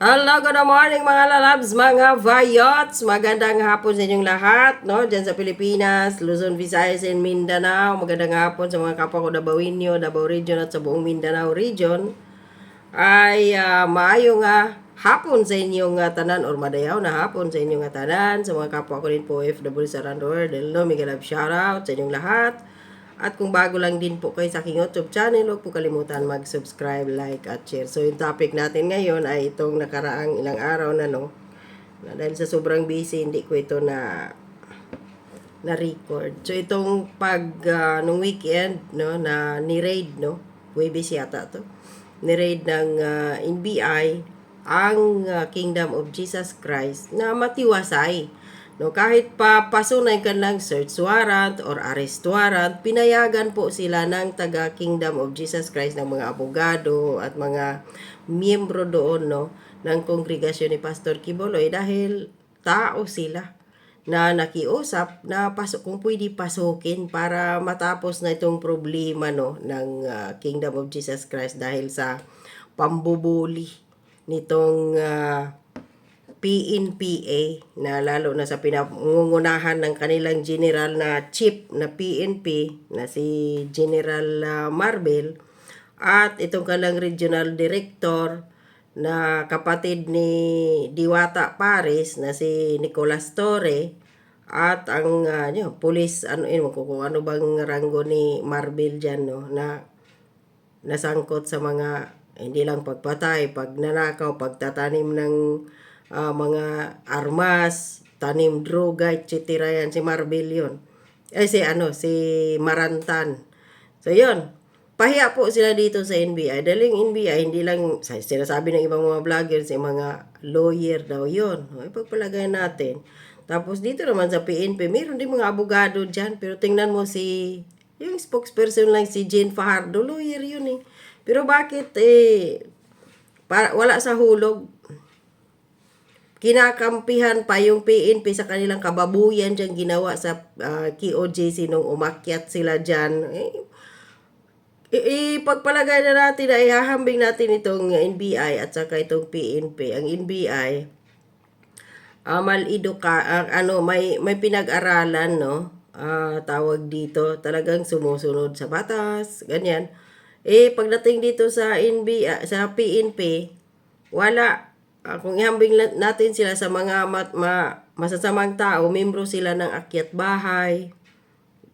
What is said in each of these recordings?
Hello, good morning mga lalabs, mga vayots. Magandang hapon sa inyong lahat, no? Diyan sa Pilipinas, Luzon, Visayas, and Mindanao. Magandang hapon sa mga kapwa ko Dabawinyo, Davao Region at sa buong Mindanao Region. Ay uh, maayo nga hapon sa inyong uh, tanan or madayaw na hapon sa inyong uh, tanan sa mga kapwa ko din po OFW sa. Hello, mega love shoutout sa inyong lahat. At kung bago lang din po kayo sa aking YouTube channel, huwag po kalimutan mag-subscribe, like, at share. So, yung topic natin ngayon ay itong nakaraang ilang araw na, no? Na dahil sa sobrang busy, hindi ko ito na na-record. So, itong pag, uh, nung weekend, no, na ni-raid, no? Webis yata to. Ni-raid ng uh, NBI ang uh, Kingdom of Jesus Christ na matiwasay. No, kahit pa pasunay ka ng search warrant or arrest warrant, pinayagan po sila ng taga Kingdom of Jesus Christ ng mga abogado at mga miyembro doon no ng kongregasyon ni Pastor Kiboloy dahil tao sila na nakiusap na pasok kung pwede pasukin para matapos na itong problema no ng uh, Kingdom of Jesus Christ dahil sa pambubuli nitong uh, PNPA na lalo na sa pinangungunahan ng kanilang general na chief na PNP na si General uh, Marbel at itong kalang regional director na kapatid ni Diwata Paris na si Nicolas Torre at ang uh, yun, police ano yun, kung ano bang ranggo ni Marbel diyan no na nasangkot sa mga hindi lang pagpatay, pagnanakaw, pagtatanim ng uh, mga armas, tanim droga, etc. yan. Si Marvel yun. Eh, si ano, si Marantan. So, yun. Pahiya po sila dito sa NBI. Daling NBI, hindi lang, sinasabi ng ibang mga vloggers, yung mga lawyer daw yun. Ipagpalagay natin. Tapos dito naman sa PNP, mayroon din mga abogado dyan. Pero tingnan mo si, yung spokesperson lang si Jane Fajardo, lawyer yun eh. Pero bakit eh, para, wala sa hulog, kinakampihan pa yung PNP sa kanilang kababuyan dyan ginawa sa uh, KOJC nung umakyat sila dyan. Eh, ipagpalagay na natin na ihahambing natin itong NBI at saka itong PNP. Ang NBI, uh, malido ka, uh, ano, may, may pinag-aralan, no? Uh, tawag dito, talagang sumusunod sa batas, ganyan. Eh, pagdating dito sa NBI, sa PNP, wala uh, kung ihambing natin sila sa mga mat, ma, masasamang tao, membro sila ng akyat bahay.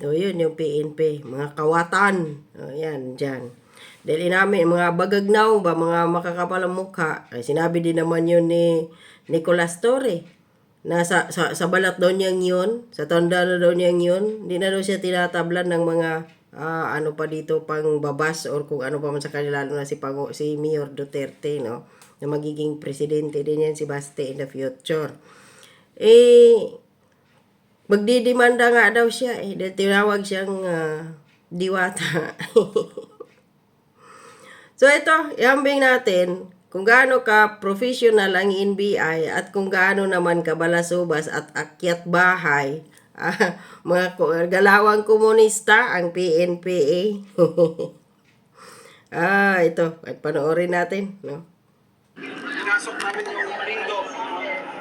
O yun, yung PNP. Mga kawatan. O yan, dyan. Dahil namin, mga bagagnaw ba, mga makakapalang mukha. Ay, sinabi din naman yun ni Nicolas Torre. Na sa, sa, sa balat daw niyang yun, sa tanda na daw niyang yun, hindi na daw siya tinatablan ng mga uh, ano pa dito pang babas or kung ano pa man sa kanila lalo na si Pango, si Mayor Duterte no na magiging presidente din yan si Baste in the future. Eh, magdidemanda nga daw siya eh. Tinawag siyang uh, diwata. so ito, iambing natin kung gaano ka professional ang NBI at kung gaano naman ka balasubas at akyat bahay uh, mga galawang komunista ang PNPA. ah, ito, panoorin natin, no? Pinasok namin yung kingdom.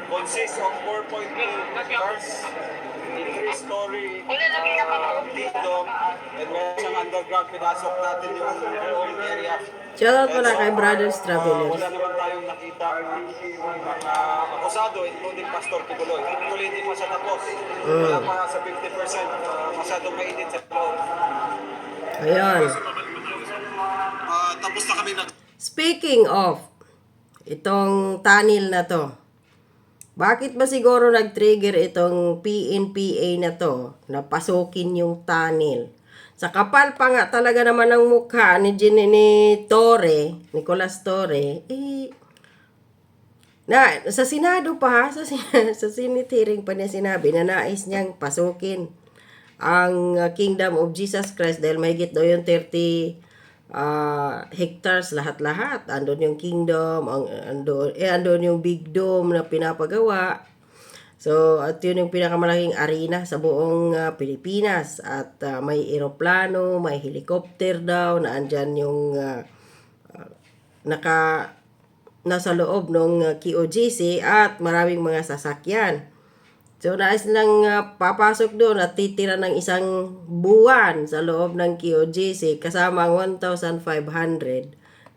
Consists of 4.2 cars, three-story uh, kingdom, and meron siyang underground. Pinasok natin yung whole area. Shoutout pala kay Brothers Uh, Travelers. wala naman tayong nakita mga akusado, including Pastor Kibuloy. Actually, hindi pa siya tapos. Wala pa sa 50%. Uh, masyadong mainit sa loob. Ayan. Uh, tapos na kami nag Speaking of, itong tunnel na to, bakit ba siguro nag-trigger itong PNPA na to na pasukin yung tunnel? Sa kapal pa nga talaga naman ang mukha ni, Gin, ni Torre, Nicolas Torre, eh, na, sa Senado pa ha, sa, sa Senate hearing pa niya sinabi na nais niyang pasukin ang uh, Kingdom of Jesus Christ dahil mahigit daw yung 30 uh, hectares lahat-lahat. Andun yung kingdom, ang, andun, eh, andun yung big dome na pinapagawa. So, at yun yung pinakamalaking arena sa buong uh, Pilipinas. At uh, may eroplano, may helicopter daw, na andyan yung uh, uh, naka nasa loob ng QOGC at maraming mga sasakyan. So, nais lang uh, papasok doon at titira ng isang buwan sa loob ng QOGC kasama ang 1,500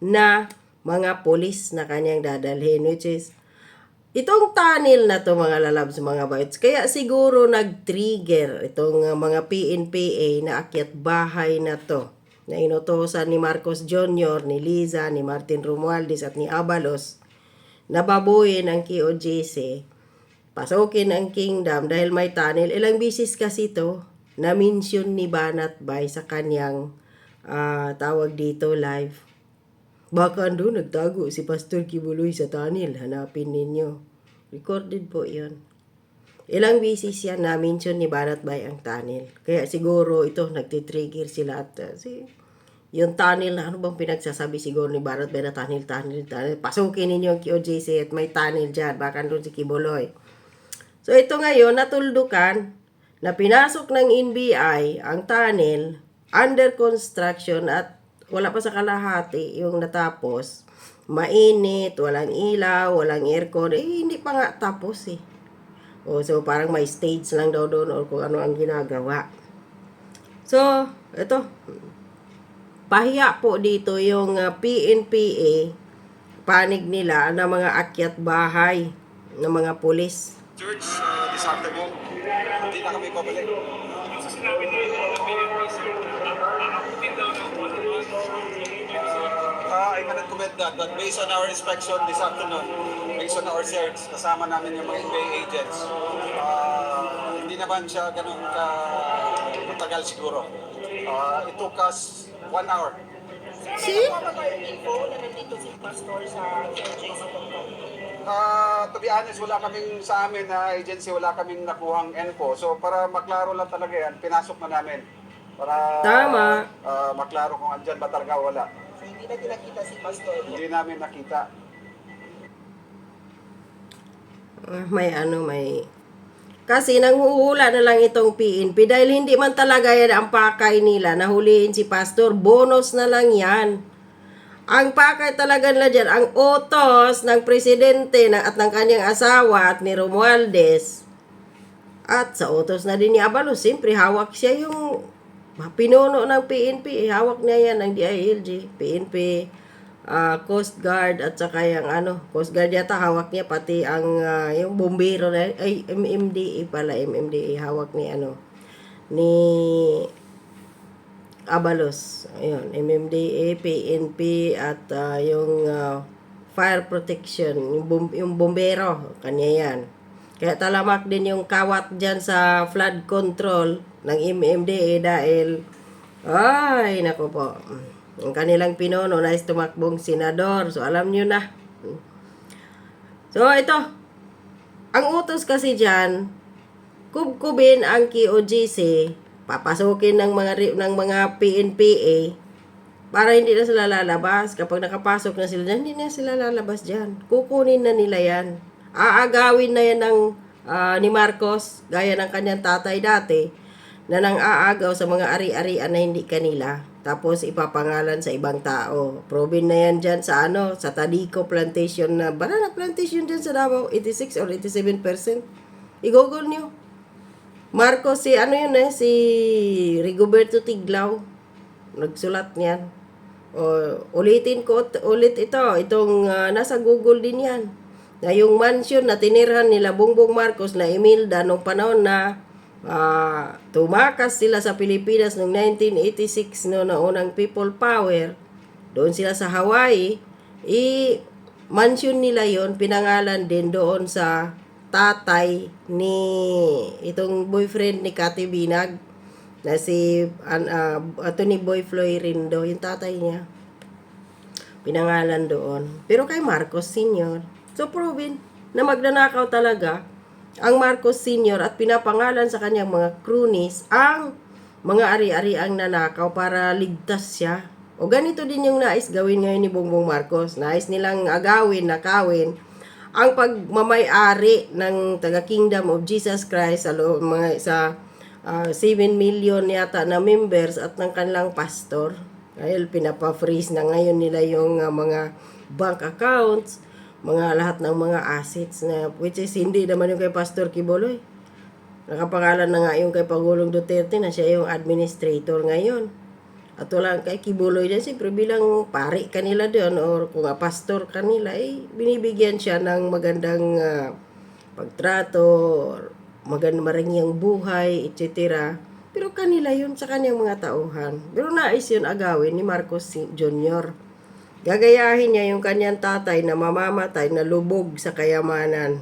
na mga polis na kanyang dadalhin which is itong tunnel na to mga lalabs mga bites kaya siguro nag-trigger itong uh, mga PNPA na akyat bahay na to na inutosan ni Marcos Jr., ni Liza, ni Martin Romualdez at ni Abalos na babuyin ang QOGC pasukin ang kingdom dahil may tunnel. Ilang bisis kasi to na-mention ni Banat Bay sa kanyang ah, tawag dito live. Baka doon nagtago si Pastor Kibuloy sa tunnel. Hanapin ninyo. Recorded po yon. Ilang bisis yan na-mention ni Banat Bay ang tunnel. Kaya siguro ito nagtitrigger sila at uh, si yung tunnel na ano bang pinagsasabi siguro ni Banat Bay na tunnel, tunnel, tunnel. Pasukin ninyo ang QJC at may tunnel dyan. Baka doon si Kibuloy. So ito ngayon, natuldukan na pinasok ng NBI ang tunnel under construction at wala pa sa kalahati yung natapos. Mainit, walang ilaw, walang aircon. Eh, hindi pa nga tapos eh. O, so parang may stage lang daw doon or kung ano ang ginagawa. So, ito. Pahiya po dito yung uh, PNPA panig nila ng mga akyat bahay ng mga pulis. Church, uh, this afternoon, hindi na kami pabalik. Uh, I cannot comment that, but based on our inspection this afternoon, based on our search, kasama namin yung mga NBA agents, uh, hindi naman siya ganun ka matagal siguro. Uh, it took us one hour. See? Ano ba yung info na nandito si Pastor sa QJC.com? Ah, to be honest, wala kaming sa amin na agency, wala kaming nakuhang info. So para maklaro lang talaga yan, pinasok na namin. Para Tama. ah, maklaro kung andyan ba talaga wala. So hindi na nakita si Pastor. Hindi namin nakita. Ah, may ano, may... Kasi nanghuhula na lang itong PNP dahil hindi man talaga yan ang pakay nila na huliin si Pastor. Bonus na lang yan. Ang pakay talaga nila dyan, ang utos ng presidente na, at ng kanyang asawa at ni Romualdez. At sa utos na din ni Abalos, siyempre hawak siya yung pinuno ng PNP. Eh, hawak niya yan ng DILG, PNP, ah, Coast Guard at saka yung ano, Coast Guard yata hawak niya pati ang ah, yung bombero na ay MMDA pala, MMDA hawak ni ano ni Abalos. Ayun, MMDA, PNP at ah, yung ah, fire protection, yung, bom- yung bombero, kanya yan. Kaya talamak din yung kawat dyan sa flood control ng MMDA dahil ay, nako po. Ang kanilang pinuno na is tumakbong senador. So, alam nyo na. So, ito. Ang utos kasi dyan, kubkubin ang QOGC, papasukin ng mga ng mga PNPA para hindi na sila lalabas. Kapag nakapasok na sila dyan, hindi na sila lalabas dyan. Kukunin na nila yan. Aagawin na yan ng ah, ni Marcos, gaya ng kanyang tatay dati, na nang aagaw sa mga ari-arian na hindi kanila. Tapos ipapangalan sa ibang tao. Proven na yan dyan sa ano, sa Tadico Plantation na, banana plantation dyan sa Davao, 86 or 87%. I-google nyo. Marcos, si ano yun eh, si Rigoberto Tiglao. Nagsulat niyan. O, ulitin ko ulit ito. Itong ah, nasa Google din yan. Na yung mansion na tinirhan nila Bongbong Marcos na Imelda nung panahon na ah, tumakas sila sa Pilipinas noong 1986 no, na unang people power. Doon sila sa Hawaii. I mansion nila yon pinangalan din doon sa tatay ni itong boyfriend ni Kati Binag na si an, ah, ato ni Boy Florindo, yung tatay niya. Pinangalan doon. Pero kay Marcos Sr. So proven na magnanakaw talaga ang Marcos Sr. at pinapangalan sa kanyang mga cronies ang mga ari-ari ang nanakaw para ligtas siya. O ganito din yung nais gawin ngayon ni Bongbong Marcos. Nais nilang agawin, nakawin ang pagmamay-ari ng taga Kingdom of Jesus Christ sa loob mga sa ah, 7 million yata na members at ng kanilang pastor. Dahil pinapa-freeze na ngayon nila yung ah, mga bank accounts, mga lahat ng mga assets na which is hindi naman yung kay Pastor Kiboloy. Nakapangalan na nga yung kay Pangulong Duterte na siya yung administrator ngayon. At wala kay Kibuloy dyan, siyempre bilang pari kanila doon or kung nga pastor kanila, eh, binibigyan siya ng magandang ah, pagtrato, or magandang marangyang buhay, etc. Pero kanila yun sa kanyang mga tauhan. Pero nais yun agawin ni Marcos Jr. Gagayahin niya yung kanyang tatay na mamamatay na lubog sa kayamanan.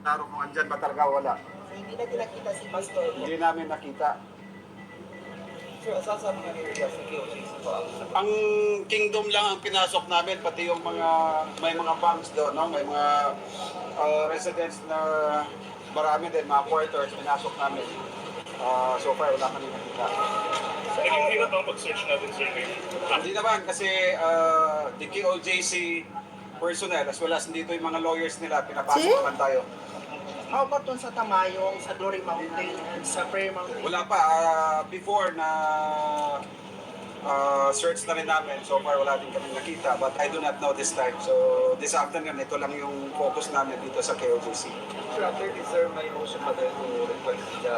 Taro kung andyan ba talaga wala. Hindi natin nakita si Pastor. Hindi namin nakita. So, sasabi nga nila sa KOJC po. Ang kingdom lang ang pinasok namin, pati yung mga, may mga banks doon, no? may mga uh, residents na marami din, mga quarters, pinasok namin. Uh, so far, wala kami nakita. Naging hirap ang pag-search natin, sir. Hindi naman, kasi uh, the KOJC personnel, as well as dito yung mga lawyers nila, pinapasok naman tayo. How about dun sa Tamayong, sa Glory Mountain, sa Prayer Mountain? Wala pa, ah, before na ah, search na rin namin, so far wala din kami nakita, but I do not know this time. So this afternoon, ito lang yung focus namin dito sa KOJC. Sir, after this, sir, may motion pa tayo to request the.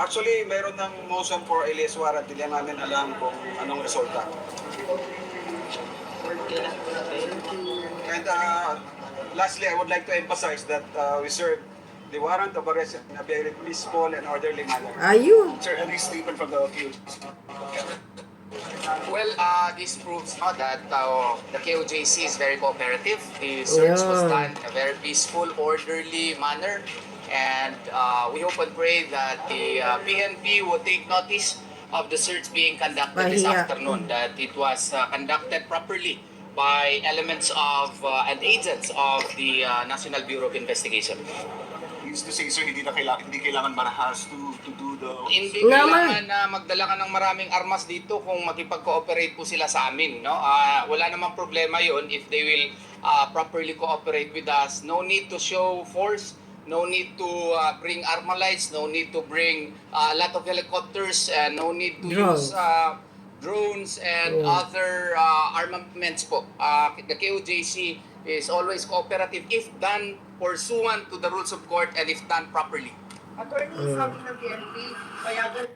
Actually, mayroon ng motion for alias warrant, hindi namin alam kung anong resulta. And uh, lastly, I would like to emphasize that uh, we serve the warrant of arrest in a very peaceful and orderly manner. Ayun. Sir, any statement from the accused? Well, uh, this proves uh, that uh, the KOJC is very cooperative. The search was done in a very peaceful, orderly manner. And uh, we hope and pray that the uh, PNP will take notice of the search being conducted this Pahiya. afternoon, that it was uh, conducted properly by elements of uh, and agents of the uh, National Bureau of Investigation. Used to say, sir, hindi na kailangan, hindi kailangan marahas to, to do the... Hindi Naman. kailangan na magdala ka ng maraming armas dito kung makipag-cooperate po sila sa amin. No? Ah, wala namang problema yon if they will ah, properly cooperate with us. No need to show force. No need to ah, bring armalites. No need to bring ah, a lot of helicopters. And no need to Drones. use ah, drones and Yeah. other ah, armaments po. Ah, the KOJC is always cooperative if done pursuant to the rules of court and if done properly. Attorney, sabi ng PNP, payagan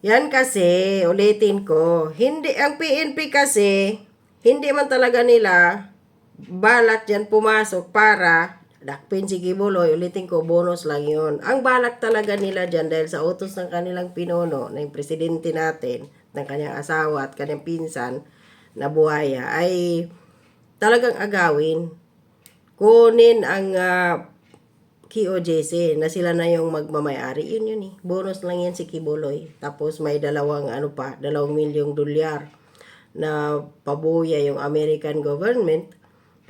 Yan kasi, ulitin ko, hindi, ang PNP kasi, hindi man talaga nila balak dyan pumasok para dakpin si Kibuloy, ulitin ko, bonus lang yun. Ang balak talaga nila dyan dahil sa utos ng kanilang pinuno, yung presidente natin, ng kanyang asawa at kanyang pinsan na buhaya, ay talagang agawin. Kunin ang ah, KOJC na sila na yung magmamayari. Yun yun eh. Bonus lang yan si Kibuloy. Tapos may dalawang ano pa, dalawang milyong dolyar na pabuya yung American government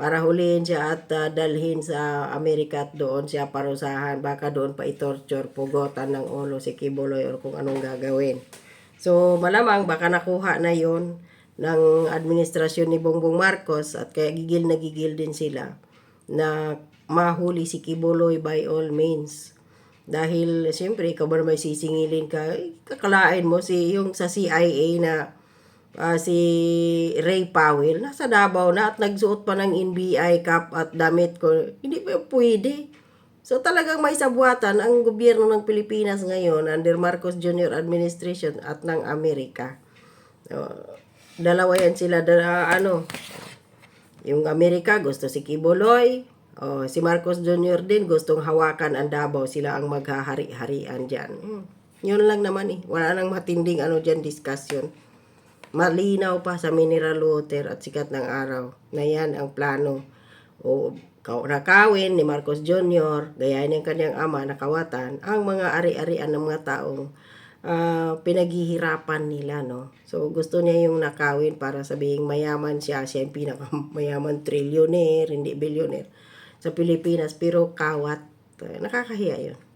para hulihin siya at ah, dalhin sa Amerika at doon siya parusahan. Baka doon pa itorture, pugotan ng ulo si Kibuloy or kung anong gagawin. So malamang baka nakuha na yon ng administrasyon ni Bongbong Marcos at kaya gigil na gigil din sila na mahuli si Kibuloy by all means. Dahil siyempre ikaw ba may sisingilin ka, kakalain mo si yung sa CIA na ah, si Ray Powell nasa Davao na at nagsuot pa ng NBI cap at damit ko. Hindi pa pwede. So talagang may sabuatan ang gobyerno ng Pilipinas ngayon under Marcos Jr. administration at ng Amerika. So, dalawa yan sila da, ano yung Amerika gusto si Kibuloy o si Marcos Jr. din gustong hawakan ang Davao sila ang maghahari-harian diyan. Hmm. Yun lang naman eh. Wala nang matinding ano diyan discussion. Malinaw pa sa mineral water at sikat ng araw. Na yan ang plano. O nakawin ni Marcos Jr. gayahin ng kanyang ama nakawatan ang mga ari-arian ng mga taong ah, pinaghihirapan nila no? So gusto niya yung nakawin para sabihin mayaman siya. Siya yung pinakamayaman trillionaire hindi billionaire sa Pilipinas. Pero kawat. Nakakahiya yun